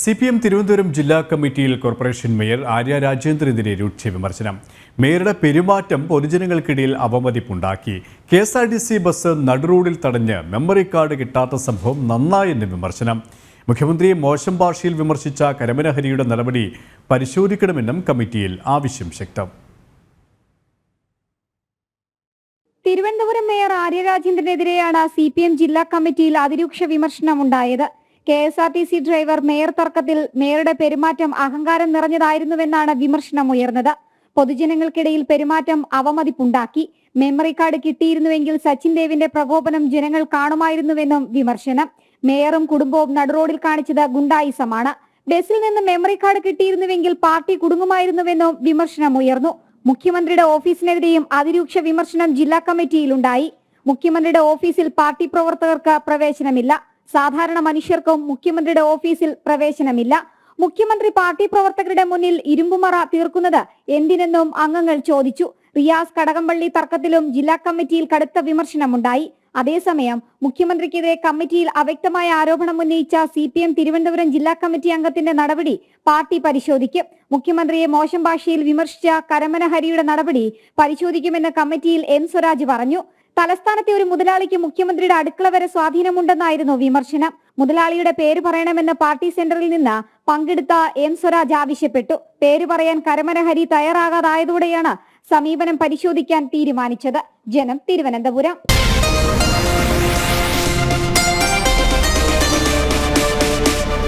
C P M Thiruvananthapuram ജില്ലാ കമ്മിറ്റിയിൽ corporation mayor Arya രാജേന്ദ്രനെതിരെ രൂക്ഷ വിമർശനം. മേയറുടെ പെരുമാറ്റം പൊതുജനങ്ങൾക്കിടയിൽ അവമതിപ്പുണ്ടാക്കി. K S R T C bus നടുറോഡിൽ തടഞ്ഞ് മെമ്മറി കാർഡ് കിട്ടാത്ത സംഭവം നന്നായെന്ന് വിമർശനം. മുഖ്യമന്ത്രി മോശം ഭാഷയിൽ വിമർശിച്ച കരമനഹരിയുടെ നടപടി പരിശോധിക്കണമെന്നും കമ്മിറ്റിയിൽ ആവശ്യം ശക്തം. തിരുവനന്തപുരം മേയർ ആര്യ രാജേന്ദ്രനെതിരെയാണ് സി പി എം ജില്ലാ കമ്മിറ്റിയിൽ അതിരൂക്ഷ വിമർശനം വിമർശനമുണ്ടായത്. K S R T C driver mayor തർക്കത്തിൽ മേയറുടെ പെരുമാറ്റം അഹങ്കാരം നിറഞ്ഞതായിരുന്നുവെന്നാണ് വിമർശനം ഉയർന്നത്. പൊതുജനങ്ങൾക്കിടയിൽ പെരുമാറ്റം അവമതിപ്പുണ്ടാക്കി. മെമ്മറി കാർഡ് കിട്ടിയിരുന്നുവെങ്കിൽ സച്ചിൻ ദേവിന്റെ പ്രകോപനം ജനങ്ങൾ കാണുമായിരുന്നുവെന്നും വിമർശനം. മേയറും കുടുംബവും നടുറോഡിൽ കാണിച്ചത് ഗുണ്ടായിസമാണ്. ബസ്സിൽ നിന്ന് മെമ്മറി കാർഡ് കിട്ടിയിരുന്നുവെങ്കിൽ പാർട്ടി കുടുങ്ങുമായിരുന്നുവെന്നും വിമർശനം ഉയർന്നു. മുഖ്യമന്ത്രിയുടെ ഓഫീസിനെതിരെയും അതിരൂക്ഷ വിമർശനം ജില്ലാ കമ്മിറ്റിയിലുണ്ടായി. മുഖ്യമന്ത്രിയുടെ ഓഫീസിൽ പാർട്ടി പ്രവർത്തകർക്ക് പ്രവേശനമില്ല. സാധാരണ മനുഷ്യർക്കും മുഖ്യമന്ത്രിയുടെ ഓഫീസിൽ പ്രവേശനമില്ല. മുഖ്യമന്ത്രി പാർട്ടി പ്രവർത്തകരുടെ മുന്നിൽ ഇരുമ്പുമറ തീർക്കുന്നത് എന്തിനെന്നും അംഗങ്ങൾ ചോദിച്ചു. റിയാസ് കടകംപള്ളി തർക്കത്തിലും ജില്ലാ കമ്മിറ്റിയിൽ കടുത്ത വിമർശനമുണ്ടായി. അതേസമയം മുഖ്യമന്ത്രിക്കെതിരെ കമ്മിറ്റിയിൽ അവ്യക്തമായ ആരോപണം ഉന്നയിച്ച സി പി എം തിരുവനന്തപുരം ജില്ലാ കമ്മിറ്റി അംഗത്തിന്റെ നടപടി പാർട്ടി പരിശോധിക്കും. മുഖ്യമന്ത്രിയെ മോശം ഭാഷയിൽ വിമർശിച്ച കരമന ഹരിയുടെ നടപടി പരിശോധിക്കുമെന്ന് കമ്മിറ്റിയിൽ എൻ സ്വരാജ് പറഞ്ഞു. തലസ്ഥാനത്തെ ഒരു മുതലാളിക്ക് മുഖ്യമന്ത്രിയുടെ അടുക്കള വരെ സ്വാധീനമുണ്ടെന്നായിരുന്നു വിമർശനം. മുതലാളിയുടെ പേര് പറയണമെന്ന് പാർട്ടി സെന്ററിൽ നിന്ന് പങ്കെടുത്ത എം സ്വരാജ് ആവശ്യപ്പെട്ടു. പേര് പറയാൻ കരമന ഹരി തയ്യാറാകാതായതോടെയാണ് സമീപനം പരിശോധിക്കാൻ തീരുമാനിച്ചത്. ജനം തിരുവനന്തപുരം.